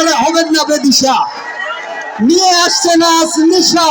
আপনারা হবেন না বেদিশা নিয়ে আসছে না নিশা।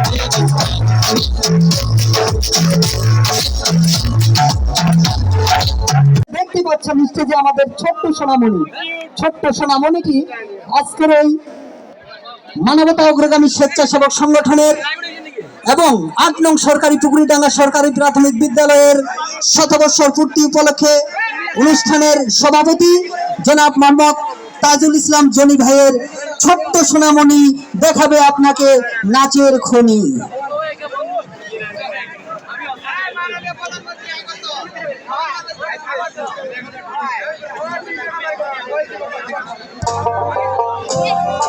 স্টেজে আমাদের ছোট্ট সোনামণি। ছোট্ট সোনামণিটি আজকের এই মানবতা অগ্রগামী স্বেচ্ছাসেবক সংগঠনের এবং আট নং সরকারি টুকরিডাঙ্গা সরকারি প্রাথমিক বিদ্যালয়ের শতবর্ষ পূর্তি উপলক্ষে অনুষ্ঠানের সভাপতি জনাব মোহাম্মদ তাজুল ইসলাম জনি ভাইয়ের ছোট্ট সোনামণি দেখাবে আপনাকে নাচের খনি। Thank you.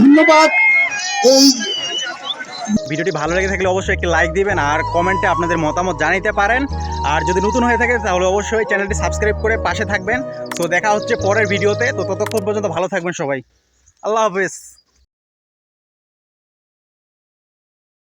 ধন্যবাদ। এই ভিডিওটি ভালো লেগে থাকলে অবশ্যই একটি লাইক দিবেন আর কমেন্টে আপনাদের মতামত জানাইতে পারেন। আর যদি নতুন হয়ে থাকে, তাহলে অবশ্যই চ্যানেলটি সাবস্ক্রাইব করে পাশে থাকবেন। তো দেখা হচ্ছে পরের ভিডিওতে। তো ততক্ষণ পর্যন্ত ভালো থাকবেন সবাই। আল্লাহ হাফেজ।